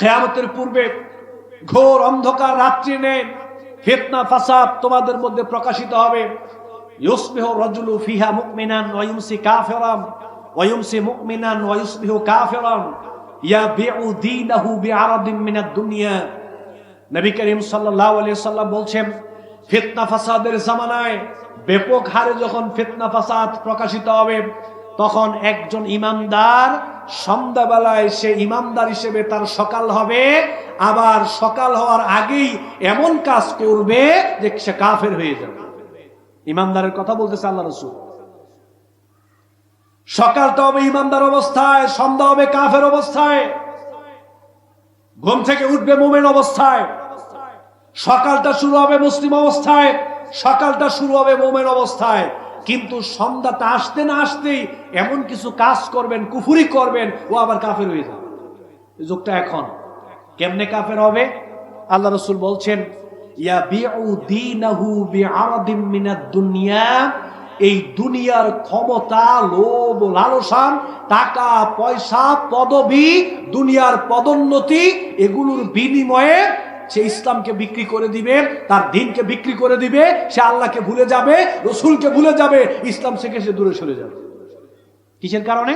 কেয়ামতের পূর্বে ঘোর অন্ধকার রাত্রি নেই ফিতনা, ফাসাদ তোমাদের মধ্যে প্রকাশিত হবে। ইউসবিহু রাজুলু ফিহা মুমিনান ওয়া ইউমসি কাফিরান, ওয়া ইউমসি মুমিনান ওয়া ইউসবিহু কাফিরান। ইয়াবিউ দীনাহু বিআরাদিন মিনাদ দুনিয়া। নবী করিম সাল্লাল্লাহু আলাইহি সাল্লাম বলছেন, ফিতনা, ফাসাদের জামানায় ব্যাপক হারে যখন ফিতনা, ফাসাদ প্রকাশিত হবে তখন একজন ইমানদার সন্ধ্যাবেলায় সে ইমানদার হিসেবে তার সকাল হবে, আবার সকাল হওয়ার আগেই এমন কাজ করবে যে সে কাফের হয়ে যাবে। ইমানদারের কথা বলতেছে আল্লাহ রসুল। সকালটা হবে ইমানদার অবস্থায়, সন্ধ্যা হবে কাফের অবস্থায়। ঘুম থেকে উঠবে মোমেন অবস্থায়। সকালটা শুরু হবে মুসলিম অবস্থায়, সকালটা শুরু হবে মোমেন অবস্থায়। কিন্তু সন্ধ্যাটা আসতে না আসতেই এমন কিছু কাজ করবেন, কুফুরি করবেন, ও আবার কাফের হয়ে যাবে। যুগটা এখন। কেমনে কাফের হবে? আল্লাহ রসুল বলছেন এই দুনিয়ার ক্ষমতা, লোভ, লালসান, টাকা, পয়সা, পদবি, দুনিয়ার পদোন্নতি, এগুলোর বিনিময়ে সে ইসলামকে বিক্রি করে দিবে, তার দিনকে বিক্রি করে দিবে, সে আল্লাহকে ভুলে যাবে, রসুলকে ভুলে যাবে, ইসলাম থেকে সে দূরে সরে যাবে। কিসের কারণে?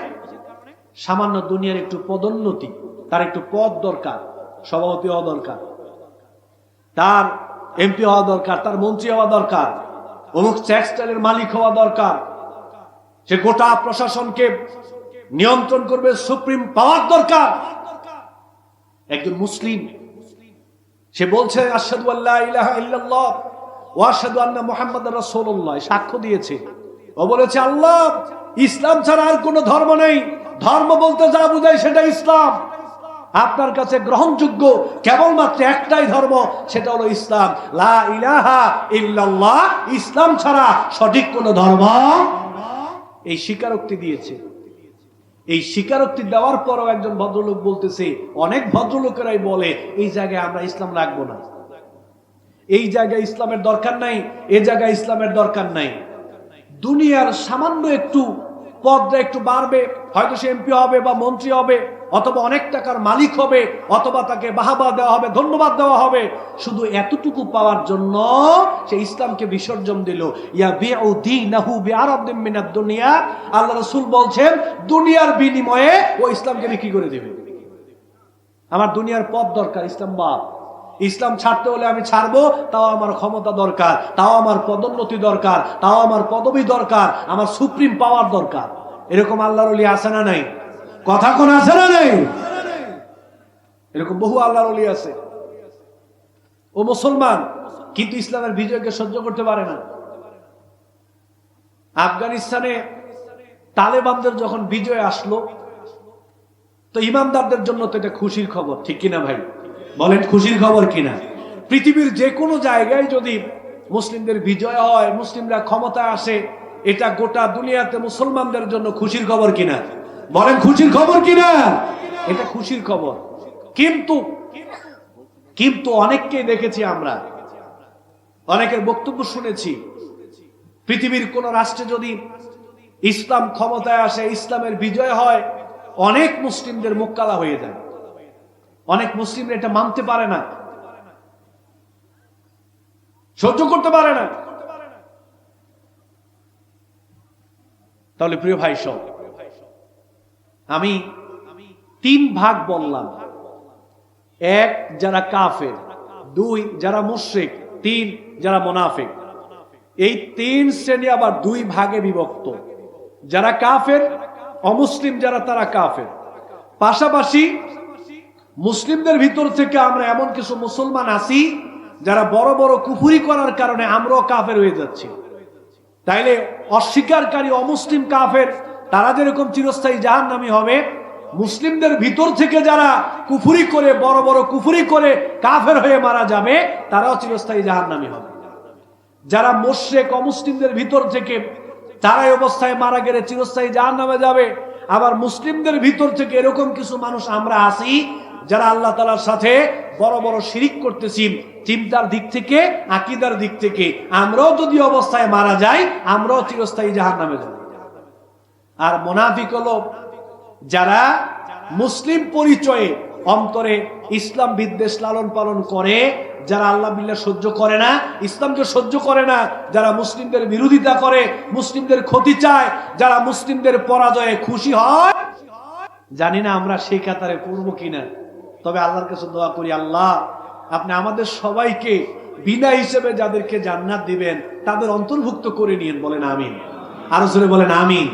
সামান্য দুনিয়ার একটু পদোন্নতি, তার একটু পদ দরকার, সভাপতি হওয়া দরকার, তার এমপি হওয়া দরকার, তার মন্ত্রী হওয়া দরকার, অমুক টেক্সটাইলের মালিক হওয়া দরকার, সে গোটা প্রশাসনকে নিয়ন্ত্রণ করবে, সুপ্রিম পাওয়ার দরকার। একজন মুসলিম সে বলছে, আশহাদু আল্লাহ ইলাহা ইল্লাল্লাহ ওয়া আশহাদু আন্না মুহাম্মাদার রাসূলুল্লাহ। সাক্ষ্য দিয়েছে। ও বলেছে, আল্লাহ, ইসলাম ছাড়া আর কোনো ধর্ম নেই। ধর্ম বলতে যা বোঝায় সেটা ইসলাম। আপনার কাছে গ্রহণযোগ্য কেবলমাত্র একটাই ধর্ম, সেটা হলো ইসলাম। লা ইলাহা ইল্লাল্লাহ, ইসলাম ছাড়া সঠিক কোনো ধর্ম এই স্বীকারোক্তি দিয়েছে। এই স্বীকারোক্তি দেওয়ার পরও একজন ভদ্রলোক বলতেছে, অনেক ভদ্রলোকেরাই বলে, এই জায়গায় আমরা ইসলাম রাখব না। এই জায়গায় ইসলামের দরকার নাই, এ জায়গায় ইসলামের দরকার নাই। দুনিয়ার সামান্য একটু পদটা একটু বাড়বে হয়তো সে এমপি হবে বা মন্ত্রী হবে, অথবা অনেক টাকার মালিক হবে, অথবা তাকে বাহাবা দেওয়া হবে, ধন্যবাদ দেওয়া হবে। শুধু এতটুকু পাওয়ার জন্য সে ইসলামকে বিসর্জন দিল। ইয়া দুনিয়া। আল্লাহ রাসূল বলছেন, দুনিয়ার বিনিময়ে ও ইসলামকে বিক্রি করে দিবে। আমার দুনিয়ার পথ দরকার, ইসলাম বাদ। ইসলাম ছাড়তে হলে আমি ছাড়বো, তাও আমার ক্ষমতা দরকার, তাও আমার পদোন্নতি দরকার, তাও আমার পদবি দরকার, আমার সুপ্রিম পাওয়ার দরকার। এরকম আল্লাহর অলি আছে না নাই? কথা কোন আছে না নাই? এরকম বহু আল্লাহর অলি আছে। ও মুসলমান, কিন্তু ইসলামের বিজয়কে সহ্য করতে পারে না। আফগানিস্তানে তালেবানদের যখন বিজয় আসলো, তো ইমানদারদের জন্য তো এটা খুশির খবর, ঠিক কিনা ভাই? বলেন খুশির খবর কিনা? পৃথিবীর যে কোনো জায়গায় যদি মুসলিমদের বিজয় হয়, মুসলিমরা ক্ষমতা আসে এটা গোটা দুনিয়াতে মুসলমানদের জন্য খুশির খবর কিনা? বলেন, খুশির খবর কিনা? এটা খুশির খবর। কিন্তু কিন্তু অনেককে দেখেছি আমরা। অনেকের বক্তব্য শুনেছি। পৃথিবীর কোন রাষ্ট্রে যদি ইসলাম ক্ষমতায় আসে, ইসলামের বিজয় হয়, অনেক মুসলিমদের মুখ কালা হয়ে যায়। অনেক মুসলিমরা এটা মানতে পারে না। সহ্য করতে পারে না। তাহলে প্রিয় ভাই সব, আমি তিন ভাগ বললাম। এক, যারা কাফের, দুই, যারা মুশ্রিক, তিন, যারা মোনাফেক। এই তিন শ্রেণি আবার দুই ভাগে বিভক্ত। যারা কাফের, অমুসলিম, যারা তারা কাফের। পাশাপাশি মুসলিমদের ভিতর থেকে আমরা এমন কিছু মুসলমান আছি, যারা বড় বড় কুফুরি করার কারণে আমরাও কাফের হয়ে যাচ্ছি। তাইলে অস্বীকারী অমুসলিম কাফের, তারা যেরকম চিরস্থায়ী জাহান নামি হবে, মুসলিমদের ভিতর থেকে যারা কুফুরি করে, বড় বড় কুফুরি করে কাফের হয়ে মারা যাবে, তারাও চিরস্থায়ী জাহান নামি হবে। যারা মোশেক অমুসলিমদের ভিতর থেকে, তারাই অবস্থায় মারা গেলে চিরস্থায়ী জাহান নামে যাবে। আবার মুসলিমদের ভিতর থেকে এরকম কিছু মানুষ আমরা আসি যারা আল্লাহ তালার সাথে বড় বড় শিরিক করতেছি, চিন্তার দিক থেকে, আকিদার দিক থেকে, আমরাও যদি অবস্থায় মারা যাই, আমরাও চিরস্থায়ী জাহার নামে যাব। আর মোনাফিক হলো যারা মুসলিম পরিচয়ে অন্তরে ইসলাম বিদ্বেষ লালন পালন করে, যারা আল্লাহ বিল্লাহ সহ্য করে না, ইসলামকে সহ্য করে না, যারা মুসলিমদের বিরোধিতা করে, মুসলিমদের ক্ষতি চায়, যারা মুসলিমদের পরাজয়ে খুশি হয়, জানি না আমরা সেই কাতারে পড়ব কিনা। তবে আল্লাহর কাছে দোয়া করি, আল্লাহ, আপনি আমাদের সবাইকে বিনা হিসেবে যাদেরকে জান্নাত দিবেন, তাদের অন্তর্ভুক্ত করে নিয়েন, বলেন আমিন। আরও জোরে বলেন আমিন।